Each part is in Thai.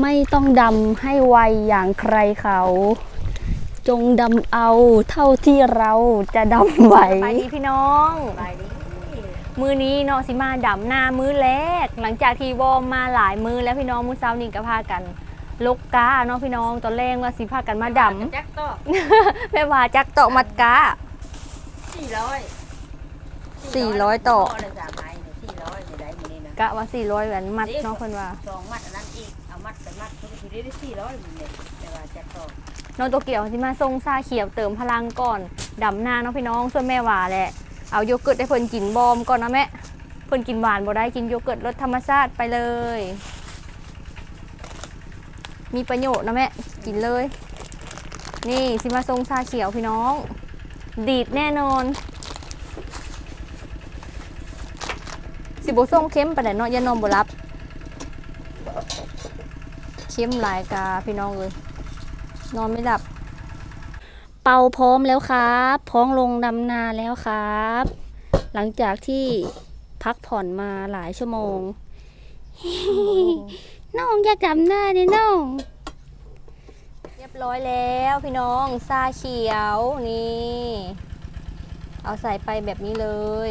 ไม่ต้องดำให้ไวอย่างใครเขา จงดำเอาเท่าที่เราจะดำไหวไปดีพี่น้องไปดิมือนี้เนาะสิมาดำหน้ามือแรก หลังจากที่วอร์มมาหลายมือแล้วพี่น้องมือเช้านี่ก็พากันลกกาเนาะพี่น้องตอนแรกว่าสิพากันมาดแจ็คต่อำแม่ว่าจักตอกมัดกาสี่ร้อย400ต่อเลยสามไม้สี่ร้อยจะได้มื้อนี้นะกะว่า400แหวนมัดเนาะเพิ่นว่าสองมัดอันนั้นอีก เอามัดไปมัดก็คือได้สี่ร้อยมันเนี่ยแต่ว่าแจ็คต่อน้องตัวเกี่ยวสิมาทรงซาเขียวเติมพลังก่อนดำหน้าเนาะพี่น้องส่วนแม่วาแหละเอาโยเกิร์ตให้เพิ่นกินบอมก่อนนะแม่เพิ่นกินหวานบ่ได้กินโยเกิร์ตรสธรรมชาติไปเลย มีประโยชน์นะแม่กินเลย นี่สิมาทรงซาเขียวพี่น้อง ดีดแน่นอน สิบส่งเข้มไปไหนเนาะอยานอนบ่รับ เข้มหลายกาพี่น้องเลย นอนไม่หลับ เป่าพร้อมแล้วครับพ้อมลงดำนาแล้วครับ หลังจากที่พักผ่อนมาหลายชั่วโมง น้องอยากดำนาดิน้องเรียบร้อยแล้วพี่น้องซาเขียวนี่ เอาใส่ไปแบบนี้เลย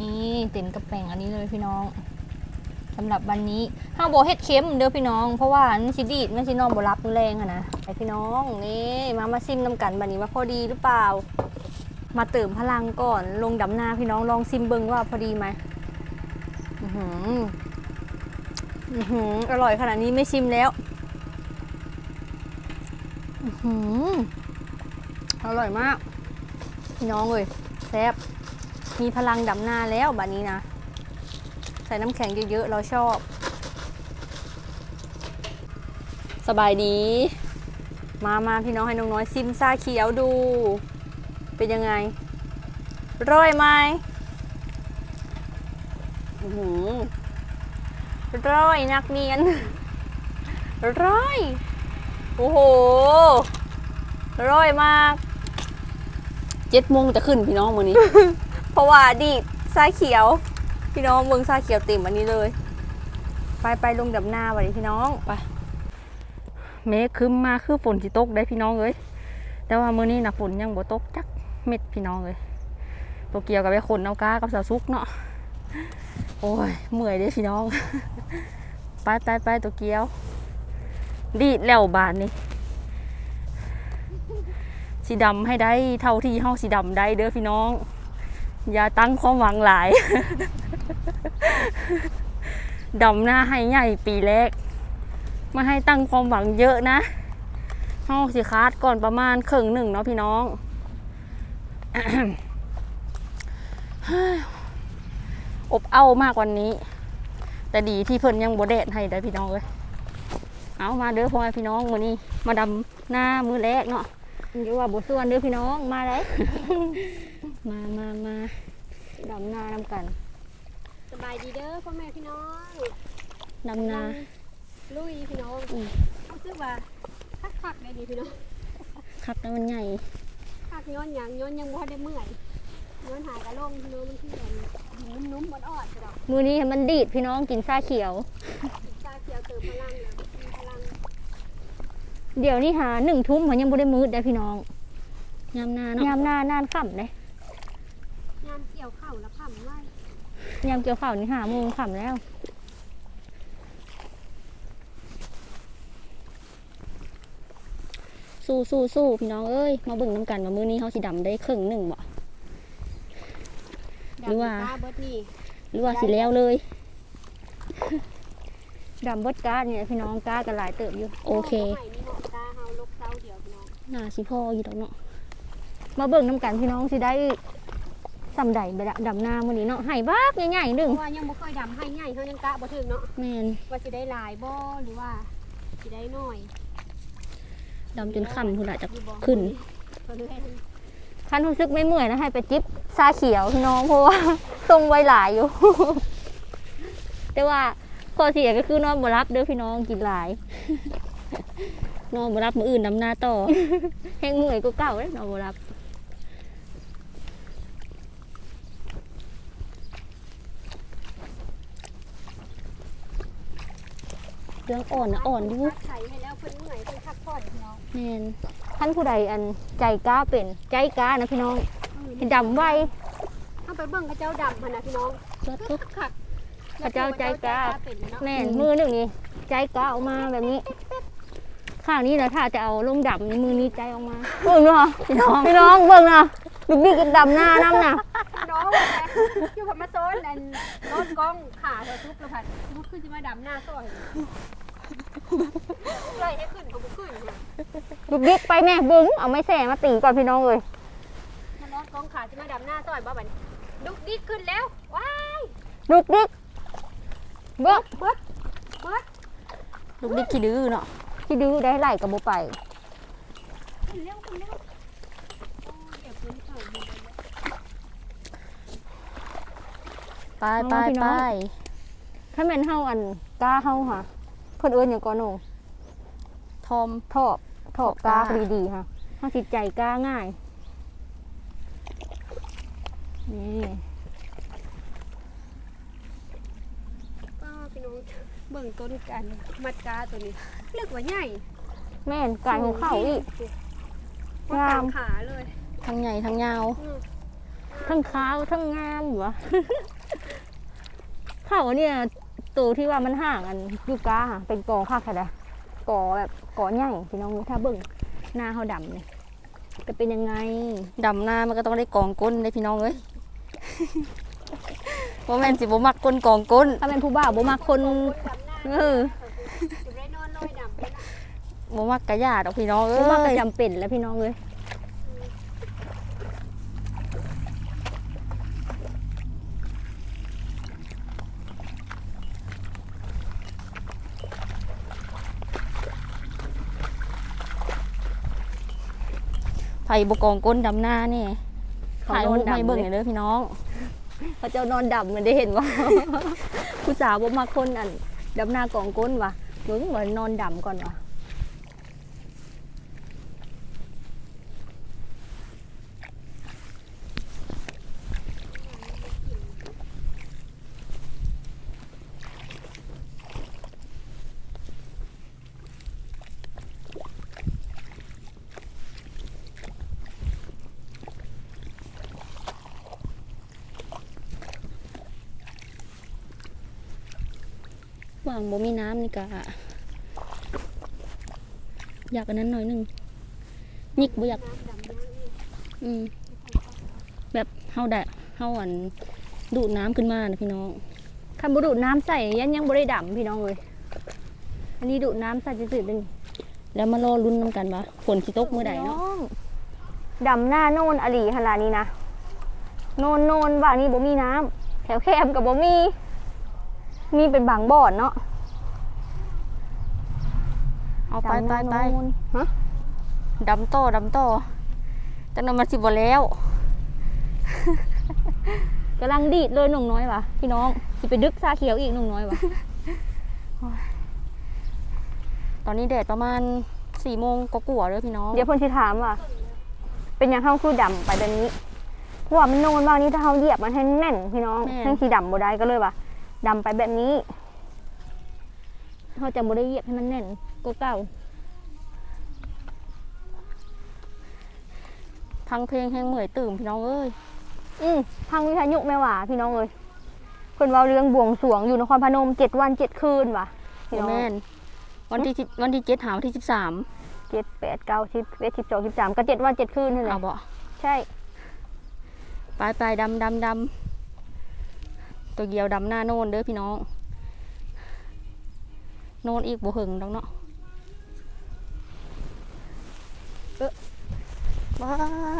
นี่เต็มกระแป้งอันนี้เลยพี่น้อง สำหรับวันนี้ห้าโบเฮ็ดเค็มเด้อพี่น้อง เพราะว่ามันสิดีดมันสิน้อนบ่รับแรงอะนะไปพี่น้องนี่มามาซิมน้ำกันบันนี้ว่าพอดีหรือเปล่า มาเติมพลังก่อนลงดำนาพี่น้องลองซิมเบิงว่าพอดีไหมอือหืออือหืออร่อยขนาดนี้ไม่ชิมแล้วอือหืออร่อยมาก พี่น้องเลยแซ่บมีพลังดำนาแล้วบัดนี้นะ ใส่น้ำแข็งเยอะๆ เราชอบ สบายดี มามาพี่น้องให้น้องน้อยซิมซาเขียวดู เป็นยังไง ร่อยไหมอื้อหือร่อยนักเนียนร่อย โอ้โหร่อยมากเจ็ดโมงจะขึ้นพี่น้องวันนี้ เพราะว่าดีดซาเขียว พี่น้องเมืองซาเขียวเต็มอันนี้เลย ไปไปลงดับหน้าวันนี้พี่น้องไปเมฆครึ้มมาคือฝนสิตกได้พี่น้องเอ้ยแต่ว่ามื้อนี้นะฝนยังบ่ตกจักเม็ดพี่น้องเอ้ยตัวเกียวกับไอ้คนเอากากับสาวซุกเนาะโอ้ยเมื่อยเด้พี่น้องไปไปไปตัวเกียว ดีดแล้วบาทนี่สีดำให้ได้เท่าที่เฮาสีดำได้เด้อพี่น้อง อย่าตั้งความหวังหลาย ดำหน้าให้ใหญ่ปีแรกมาให้ตั้งความหวังเยอะนะเฮาสิคาดก่อนประมาณครึ่งหนึ่งเนาะพี่น้องอบเอามากวันนี้ แต่ดีที่เพิ่นยังบ่แดดให้ได้พี่น้องเอ้ยเอามาเด้อพ่อแม่พี่น้องมื้อนี้มาดำหน้ามือแรกเนาะเดี๋ยวว่าบส่วนเด้อพี่น้องมาเลยมามามาดำหน้านำกัน บายดีเด้อพ่อแม่พี่น้องดำนาลุยพี่น้องอืมรู้สึกว่าคักๆได้ดีพี่น้องคักแล้วมันใหญ่คักย้อนหยังย้อนยังบ่ได้เมื่อยย้อนหายกระลงพี่น้องมันคือแบบนุ่มๆอ่อนๆจ้ะดอกมือนี้ให้มันดีดพี่น้องกินซาเขียวชาเขียวเติมพลังแล้วมีพลังเดี๋ยวนี้หาหนึ่งทุ่มมันยังบ่ได้มืดได้อพี่น้องยามหน้าเนาะยามหน้านานค่ำเลยงานเกี่ยวข้าวแล้วค่ำไว้ ยามเกี่ยวข้าวนี่หาโมงค่ำแล้วสู้สู้สู้พี่น้องเอ้ยมาเบิ่งน้ำกันว่ามื้อนี้เฮาสิดำได้ครึ่งหนึ่งบ่หรือว่าดำตาเบิดนี่หรือว่าสิแล้วเลยดำเบดก้าเนี่ยพี่น้องก้ากันหลายเติบอยู่โอเคาให้นี่หมอกตาเฮาลกเซาเดียวพี่น้องน่าสิพ่ออยู่ดอกเนาะมาเบิ่งน้ำกันพี่น้องสิได้ สำใดไปละดำหน้ามื้อนี้เนาะให้บากใหญ่ๆหเพนึ่งราะว่ายังบ่ค่อยดำให้ง่ายเฮายังกะบ่ถึงเนาะแม่นว่าสิได้หลายบ่หรือว่าสิได้น้อยดำจนค่ำพุ่นละจะอยู่บ่ขึ้นก็เลยคันรู้สึกไม่เมื่อยนะให้ไปจิบซาเขียวพี่น้องเพราะว่าทรงไวหลายอยู่ แต่ว่าข้อเสียก็คือนอนบ่รับเด้อพี่น้องกินหลายนอนบ่รับมื้ออื่นดำนาต่อแห้งเมื่อยก็เก่าเลยนอนบ่รับ รื่องอ่อนนะอ่อนอยู่ไข่ให้แล้วเพิ่นเมื่อยเพิ่นพักผ่อนพี่น้องแม่นท่านผู้ใดอันใจกล้าเป็นใจกล้านะพี่น้องให้ดำไวเข้าไปเบิ่งเขาเจ้าดำหั่นน่ะพี่น้องก็ทุกคักพระเจ้าใจกล้าเป็นเนาะแม่นมือหนึ่งนี่ใจกล้าออกมาแบบนี้ ข้างนี้นะถ้าจะเอาลงดำนี่มือนี้ใจออกมาเบิ่งเนาะพี่น้องพี่น้องเบิ่งนะลูกบิ๊กดำหน้าน้ำน่ะน้องว่าไงอยู่กับมาโซนอันรถกล้องขาเธอทุบแล้วพัดทุบขึ้นจะมาดำหน้าซอย ไล่ให้ขึ้นก็บ่ขึ้นเนี่ยลูกบิ๊กไปแม่บึ้งเอาไม้แส่มาตีก่อนพี่น้องเลยมันรถกล้องขาจะมาดำหน้าซอยบ่บัดนี้ดุกดิกขึ้นแล้วว้ายลูกบิ๊กเบิ้งเบิดเบิดลูกดิกขี้ดื้อเนาะที่ดื้อได้ไหลกับโบไปขึ้นเร็วขึ้นเร็วโอ้ยเดี๋ยวเพิ่นเข้ามาไปไปไปถ้าแม่นเฮาอันกล้าเฮาค่ะ เพิ่นเอิ้นหยังก่อนหนูทอม ทอบทอบกล้าทอบกล้าดีๆค่ะเฮาสิใจกล้าง่าย นี่ป้าพี่น้องเบิ่งต้นกันมัดกาตัวนี้เลือกว่าใหญ่แม่นกายของเขาอีกว่างามกลางขาเลยทั้งใหญ่ทั้งยาว อืมทั้งขาวทั้งงามอยู่วะ เขาเนี่ย ตัวที่ว่ามันห่างอันอยูกาค่ะเป็นกอค่ะค่ะกอแบบกอใหญ่พี่น้องถ้าเบิ่งหน้าเขาดำเนี่ยจะเป็นยังไงดำหน้ามันก็ต้องได้กองก้นได้พี่น้องเอ้ยบ่แม่นสิบ่มักก้นกองก้นถ้าเป็นผู้บ่าวบ่มาคนคนดำหน้าเออจะได้นอนลอยดำไปนะบ่มักกะยาดอกพี่น้องเอ้บ่มาก็ยจำเป็นแล้วพี่น้องเลย ไผบ่กองก้นดำหน้านี่เขาถ่ายนอรูนปให้ดำเบิ่งเลหน่อยยเด้อพี่น้องเขาเจ้านอนดำมันได้เห็นว่าผู้สาวบ่มาคนอันดำหน้ากองก้นวะเบิ่งว่านอนดำก่อนวะ ว่างบ่มีน้ำนี่ก็อยากอันนั้นหน่อยหนึงยิกบ่อยากน้ำดำน้ำนี่อืมแบบเฮาได้เฮาอันดูดน้ำขึ้นมานะพี่น้องคันบุดูดน้ำใส่ยันยังบ่ได้ดำพี่น้องเลยอันนี้ดูดน้ำใส่จืดๆนึงแล้วมารอลุ้นนำกันว่าฝนสิตกเมื่อใดเนาะดำหน้าโน่นอลีขนาดนี้นะโน่นโน่นว่างนี้บ่มีน้ำแถวแคมกับบ่มี มีเป็นบางบ่อนเนาะเอาไปดำหไปน้าไปโน่นฮะดำต่อดำต่อจังนั้นมันสิบ่แล้วกำลังดีดเลยหนุ่มน้อยวะพี่น้องสิไปดึกซาเขียวอีกหนุ่มน้อยวะตอนนี้แดดประมาณสี่โมงก็กลัวาๆเลยพี่น้อง เดี๋ยวเพิ่นสิถามว่าเป็นหยังเฮาคือดำไปแบบนี้เพราะว่ามันโน่นว่างนี้ถ้าเฮาเหยียบมันให้แน่นพี่น้องให้สีดำบ่ได้ก็เลยว่า ดำไปแบบนี้เฮาจะบ่ได้เหยียบให้มันแน่นก็เก่าพังเพลงแห้งเหมื่อยตื่มพี่น้องเอ้ยอืมทางวิทยุแม่หว่าพี่น้องเอ้ยเพิ่นเว้าเรื่องบวงสรวงอยู่นครพนมเจ็ดวันเจ็ดคืนว่ะพี่บ่น้องแม่นวันที่สิบวันที่เจ็ดหาวันที่สิบสามเจ็ดแปดเก้าสิบเอ็ดสิบสองสิบสามก็เจ็ดวันเจ็ดคืนนั่นแหเอาละบ่ใช่ ไปไปดำดำดำ ตัวเดียวดำหน้าโน่นเด้อพี่น้อง โน่นอีกบ่หึงดอกเนาะเออว้า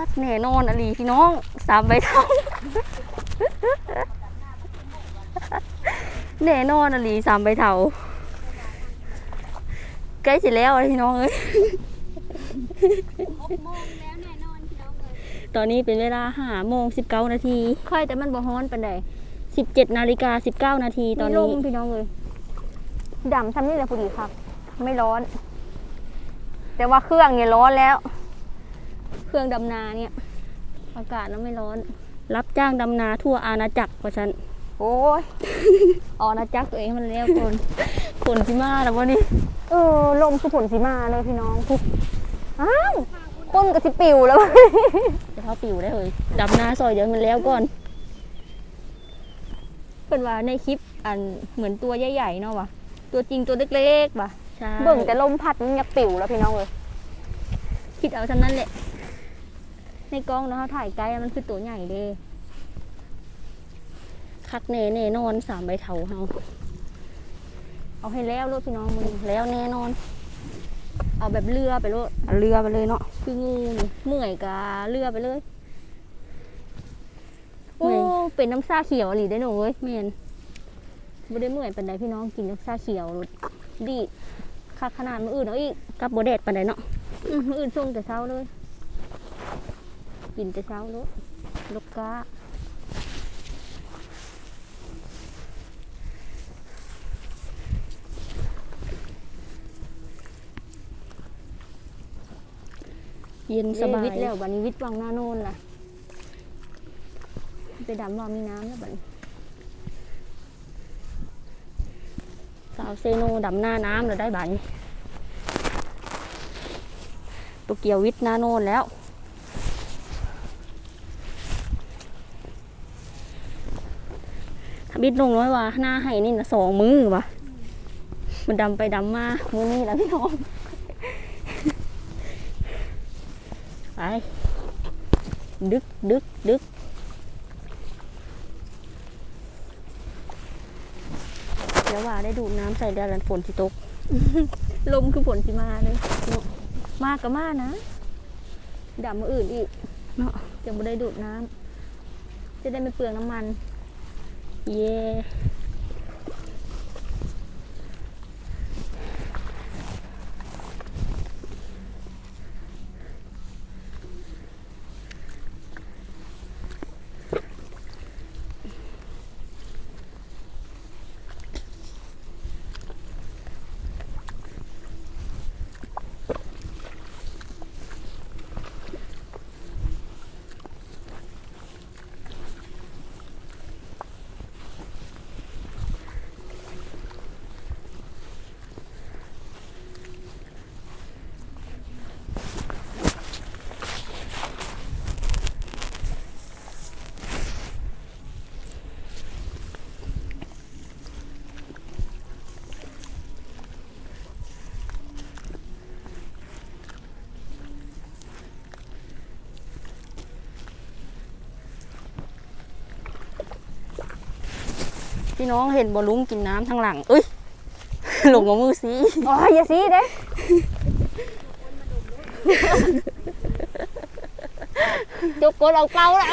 ดแน่นอนอลีพี่น้องสามใบเท่าแน่นอนอลีสามใบเท่าใกล้สิแล้วพี่น้องเอ้ยหกโมงแล้วพี่น้องเลยตอนนี้เป็นเวลาห้าโมงสิบเก้านาที ค่อยแต่มันบ่ฮ้อนปานใด สิบเจ็ดนาฬิกาสิบเก้านาทีตอนมีลนี้มพี่น้องเลยดำทำนี่แหละพอดีครับ ไม่ร้อน แต่ว่าเครื่องเนี่ยร้อนแล้ว เครื่องดำนาเนี่ย อากาศแล้วไม่ร้อน รับจ้างดำนาทั่วอาณาจักรว่าฉันโอ้ยออกนะจักตัวเองมันแล้วคนฝนสิมาแล้ววันนี้เออลมคือผลสีมาเลยพี่น้องคืออ้าวคนกับสิปิวแล้วจะเข้าปิวได้เลยดำหน้าซอยเดี๋ยวมันแล้วก่อน เป็นว่าในคลิปอันเหมือนตัวใหญ่ๆเนาะวะตัวจริงตัวเล็กๆวะใช่เบิ่งแต่ลมพัดมันอยากปิวแล้วพี่น้องเลยคิดเอาทั้งนั้นแหละในกล้องเนาะเขาถ่ายไกลอะมันคือตัวใหญ่เด้คักแน่แน่นอนสามใบเถาเฮาเอาให้แล้วรถพี่น้องมึงแล้วแน่นอน เอาแบบเรือไปรถเอาเรือไปเลยเนาะคืองูนี่เมื่อยกาเรือไปเลย โอ้เมื่อยเป็นน้ำซาเขียวหรือได้หนูเว้ยแม่นไม่ได้เมื่อยเป็นไดพี่น้องกินน้ำซาเขียวรถดีคักขนาดมืออื่นเอาอีกกับโบเดดปันไดเนาะอืมมืออื่นส่งแต่เช้าเลย กินแต่เช้าเลยลูกกาเย็นสบายวิทย์แล้วบันนี้วิทย์วังหน้าโน่นล่ะ ไปดำว่ามีน้ำแล้วบัดนี้สาวเซโนดำหน้าน้ำแล้วได้บัดนี้ตัวเกียววิทย์หน้าโนนแล้วถ้าบิดลงน้อยว่าหน้าให้นี่นะสองมือวะมันดำไปดำมามือนี่แหละพี่น้องไปดึกดึกดึก เดี๋ยวว่าได้ดูดน้ำใส่เดือนฝนสิตก ลมคือฝนสิมาเลยเนาะมากก็มานะดำมืออื่นอีกเนาะจะไม่ได้ดูดน้ำจะได้ไม่เปลืองน้ำมัน เย่ พี่น้องเห็นบอลุงกินน้ำทางหลัง เอ้ยหลงกับมือสีอ๋ออย่าซีเด้จกกดเอาเกาแล้ว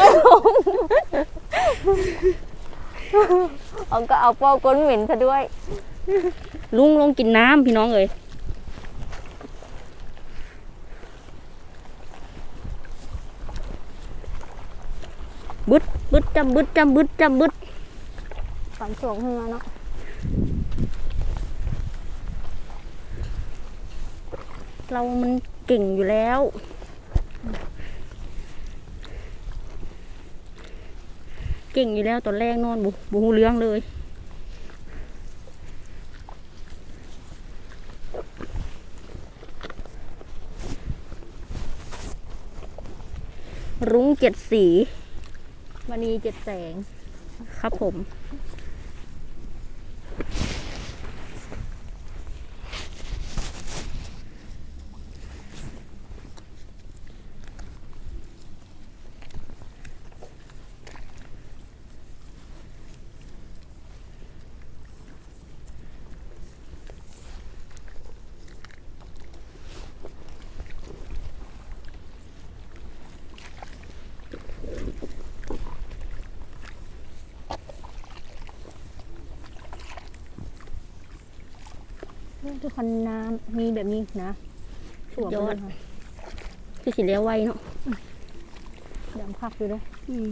เอาก็เอาเป้ากนเหม็นซะด้วย ลุงลงกินน้ำพี่น้องเอ้ยบึดบึดจำบึดจำบึดจำบึด ฝันส่งขึ้นมาเนาะเรามันเก่งอยู่แล้ว เก่งอยู่แล้วตอนแรกนอนบุบูฮูเรื่องเลย รุ้งเจ็ดสีวันนี้เจ็ดแสง ครับผม ทุกคนน้ำมีแบบนี้นะถั่วไปเลยค่ะคือสิเลี้ยวไวเนาะดำคักอยู่เลยอืม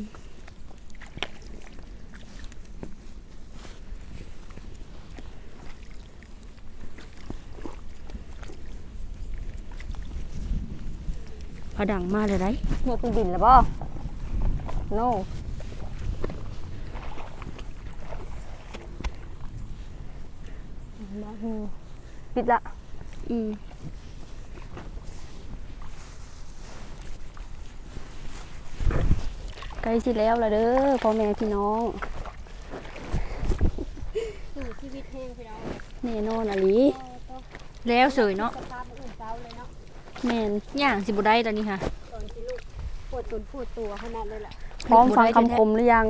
พอดังมาเลยได้หัวคุณดินแล้วป่ะ no บ้านหัว ม ปิดละ อืมใกล้สิแล้วละเด้อพ่อแม่พี่น้องสู่ชีวิตแห้งพี่น้องแน่นอนอะลีต้องแล้วเสยเนาะสภาพอื่นเจ้าเลยเนาะแม่นย่างสิบ่ได้ตอนนี้ค่ะ ตอนที่ลูกปวดตุนปวดตัวขนาดเลยล่ะพร้อมฟังคำคมหรือยัง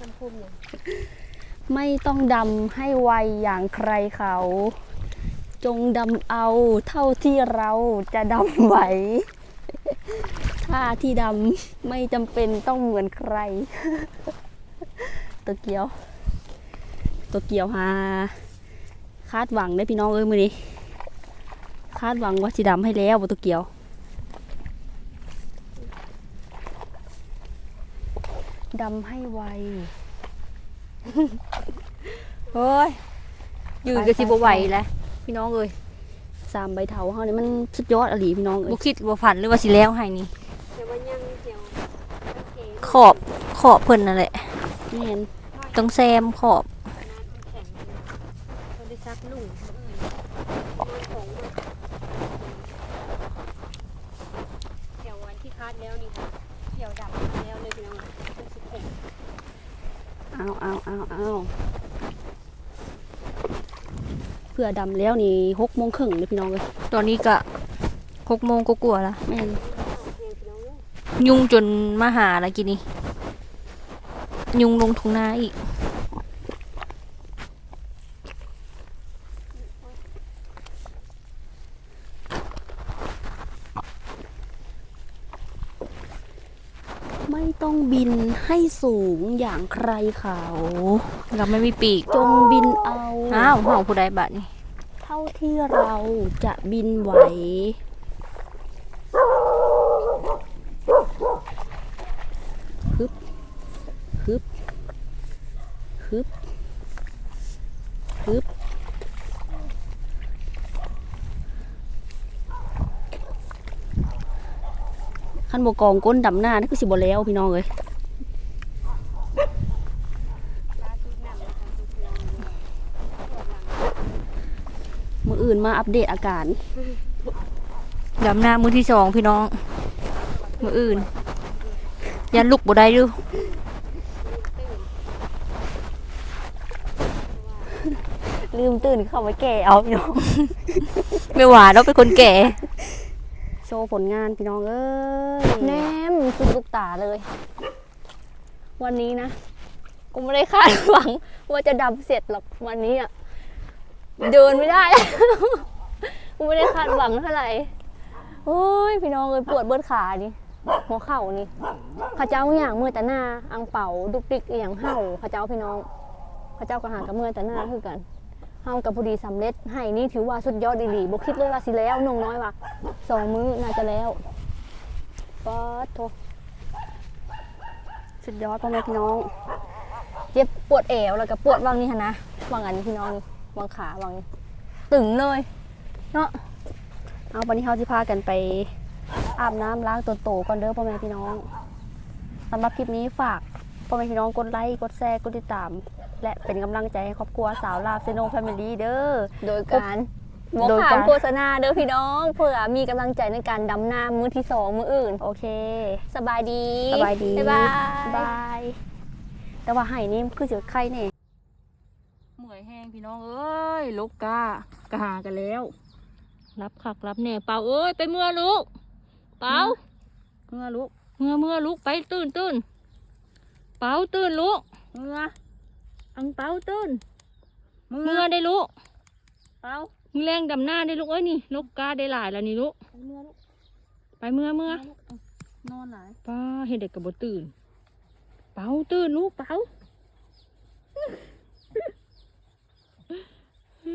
คำคุมเนี่ย ไม่ต้องดำให้ไวอย่างใครเขา จงดำเอาเท่าที่เราจะดำไหวถ้าที่ดำไม่จำเป็นต้องเหมือนใคร ตัวเกียว ตัวเกียวหาคาดหวังได้พี่น้องเอ้ยมือนี้คาดหวังว่าสิดำให้แล้วบ่ตัวเกียว ดำให้ไว โอ้ยยืนก็สิบ่ไหวแล้วพี่น้องเอ้ยสามใบเถาเฮานี่มันสุดยอดอะหลีพี่น้องเอ้บ่ยคิดบ่ฝันเลยว่าสิแล้วให้นี่เดี๋ยววันยังเดี๋ยวโอเคขอบขอบเพิ่นนั่นแหละแม่นต้องแซมขอบ น้ำแข็งเขาได้ซักลุ่งคนอื่นนอนของมันเดี๋ยววันที่คาดแล้วนี่เดี๋ยวดำมาแล้วเลยพี่น้องเป็นสิบแข็ง เอาเอาเอาเอาเพื่อดำแล้วนี่หกโมงครึ่งเลยพี่น้องเอ้ยตอนนี้ก็หกโมงก็กลัวาๆแล้วแม่นเพียงพี่น้องเอ้ยยุงจนมาหาแล้วกินนี่ ยุงลงทุ่งนาอีก ไม่ต้อง บินให้สูงอย่างใครเขาเราไม่มีปีกจงบินเอาอ้าวเห่าผู้ใดบัดนี่เท่าที่เราจะบินไหวฮึบฮึบฮึบฮึบ ขั้นบกองก้นดำหน้านี่คือสิบแล้วพี่น้องเลยล่าสุดน้ำนะคะทุกพี่น้องปวดหลังมืออื่นมาอัปเดตอาการดำหน้ามือที่สองพี่น้อง มืออื่น ยันลุกบ่ได้ดูลืมตื่นเข้าไปแก่เอาพี่น้อง ไม่หวานเราเป็นคนแก่โชว์ผลงานพี่น้องเอ้ยแนมสุดลูกตาเลย วันนี้นะกูไม่ได้คาดหวัง ว่าจะดำเสร็จหรอกวันนี้อะเดินไม่ได้กูไม่ได้คาดหวังเท่าไหร่โอ้ยพี่น้องเลยปวดเบิดขานี่หัวเข่านี่ข้าเจ้าอย่างเมื่อแต่หน้าอังเป่าดุกดิกอย่างเห่าข้าเจ้าพี่น้องข้าเจ้าก็หากับมือแต่หน้าคือกัน เฮากับพอดีสำเร็จให้นี่ถือว่าสุดยอดดีๆบ่คิดเลยว่าสิแล้วนงน้อยว่ะสองมื้อน่าจะแล้วป๊อดโทสุดยอดพ่อแม่พี่น้องเจ็บปวดเอวแล้วก็ปวดวังนี่ค่ะนะวังอันนี้พี่น้องนี่วังขาวังตึงเลยเนาะเอาวันนี้เขาจะพากันไปอาบน้ำล้างตัวโตก่อนเด้อพ่อแม่พี่น้องสำหรับคลิปนี้ฝากพ่อแม่พี่น้องกดไลค์กดแชร์กดติดตาม และเป็นกำลังใจให้ครอบครัวสาวลาบเซโนแฟมิลี่เด้อ โดยการบวกโดยข่าการวโฆษณาเด้อพี่น้องเพื่อมีกำลังใจในการดำน้ำมือที่สองมืออื่น โอเค สบายดีสบายดีบ๊ายบาย บาย แต่ว่าไห้นี่คือสิไข่เนี่ยเมื่อยแห้งพี่น้องเอ้ยลูกกากะหากันแล้ว รับขักรับแน่เปล่าเอ้ยไปเมื่อลูก เปล่าเมื่อลูกเมื่อเมื่อลูกไปตื่นตื่นเปล่าตื่นลูก เมื่อ อังเปาต้นเมื่อได้ลูกเปามือแรงดำหน้าได้ลูกเอ้ยนี่ลูกกาได้หลายแล้วนี่ลูกไปเมื่อลูกไปเมื่อเมื่อนอนหลายป้าเห็นเด็กกับบตื่น เปาตื่นลูกเปาอื